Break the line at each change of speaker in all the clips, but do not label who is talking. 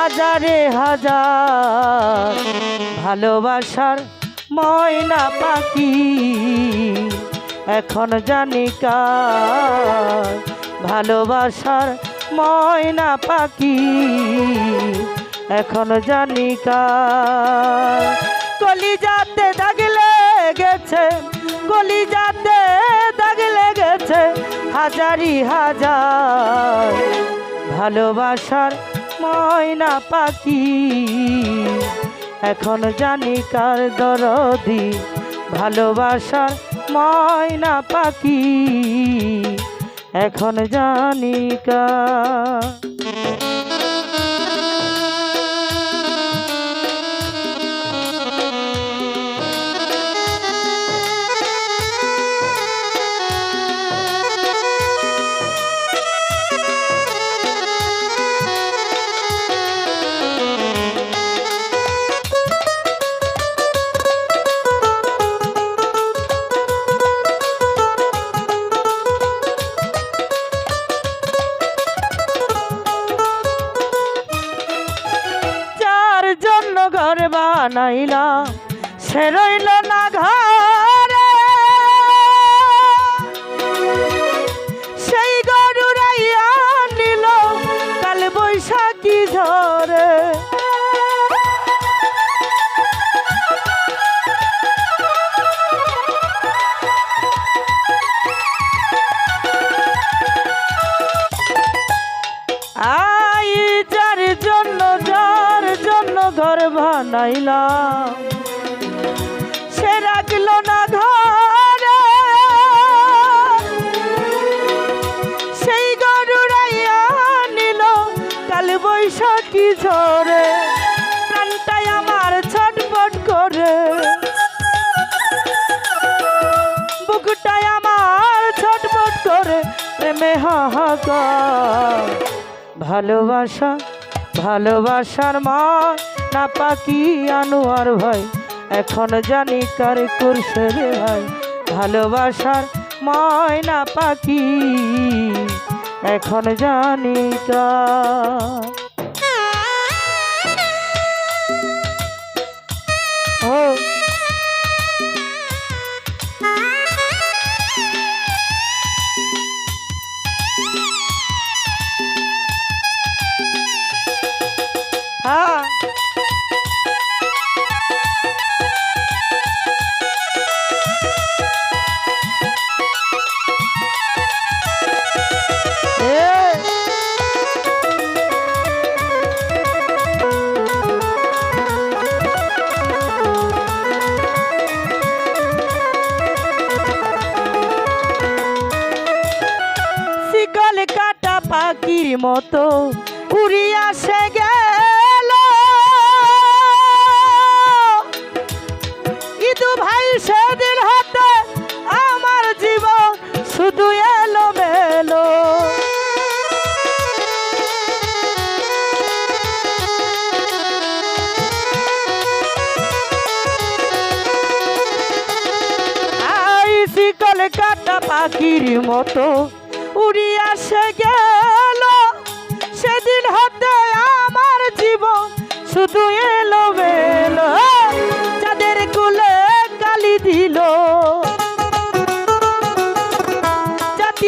হাজারে হাজার ভালোবাসার ময়না পাখি। এখন জানি কার ভালোবাসার ময়না পাখি। এখন জানি কার কলিজাতে দাগ লেগেছে, কলিজাতে দাগ লেগেছে হাজারি হাজার ভালোবাসার ময়না পাখি। এখন জানি কার দরদি ভালোবাসার ময়না পাখি। এখন জানি কার ঘর বানাইলাম সে রইল না ঘরে সেই গরুরাইয়া নিল কাল বৈশাখী ঝরে। আই যার জন্য ঘর বানাইলাম। সে রাখল না ঘরে। সেই গরুরাইয়া নিল কাল বৈশাখী ঝরে। প্রাণটাই আমার ছটপট করে। বুকটাই আমার ছটপট করে। প্রেমে হাহাকার। ভালোবাসা, ভালোবাসার মা না পাকি আনোয়ার ভাই, এখন জানি কার করছে রে ভাই। ভালোবাসার ময়না পাখি, এখন জানি কার মতো উড়িয়া সে গেল। ইদু ভাই সেদিন হাতে আমার জীবন শুধু এলো মেলো কাটা পাখির মতো, উড়িয়া সে গেল।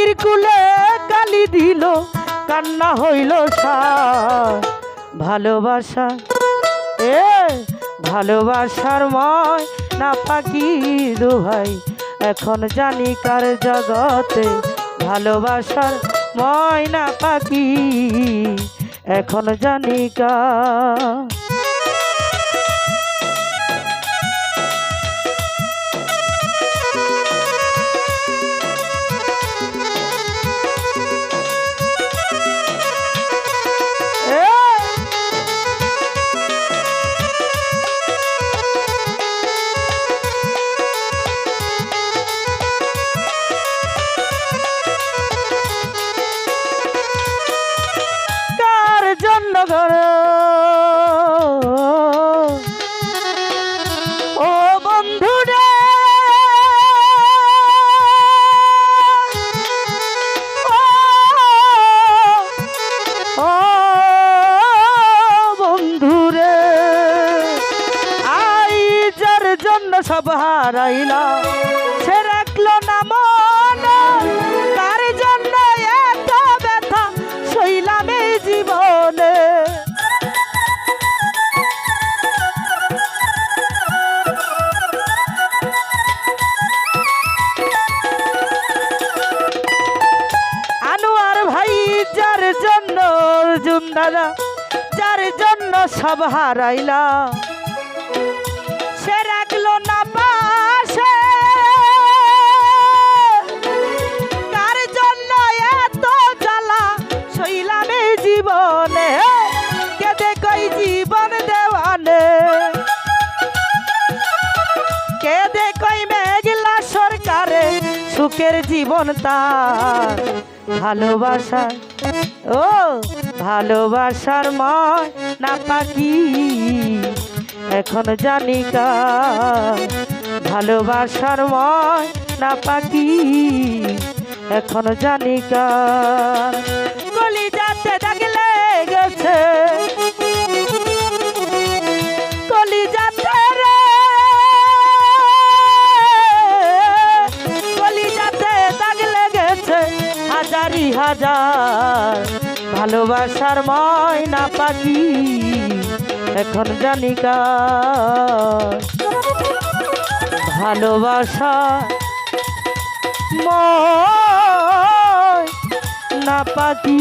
জাতির কুলে কালি দিল, কান্না হইল ভালোবাসা, এ ভালোবাসার ময় না পাখি দোহাই এখন জানি কার জগতে ভালোবাসার ময়না পাখি। এখন জানি কার সব হারাইলা। সে রাখল না মন। কার জন্য এত ব্যথা? সইলাম এই জীবনে। জন্য সব হারাইলা। রাখল না পাশে? কার জন্য এত জ্বালা? সইলাম জীবনে। কেদে কই জীবন দেওয়ানে? কেদে কই মেঘলা সরকারে? সুখের জীবন তার ভালোবাসা ও, ভালোবাসার ময় না পাখি। এখন জানি কার ভালোবাসার ময় না পাখি। এখন জানি কার কলি যাতে ডাকলে গেছে হাজার ভালোবাসার ময়না পাখি। এখন জানি ভালোবাসা না পাখি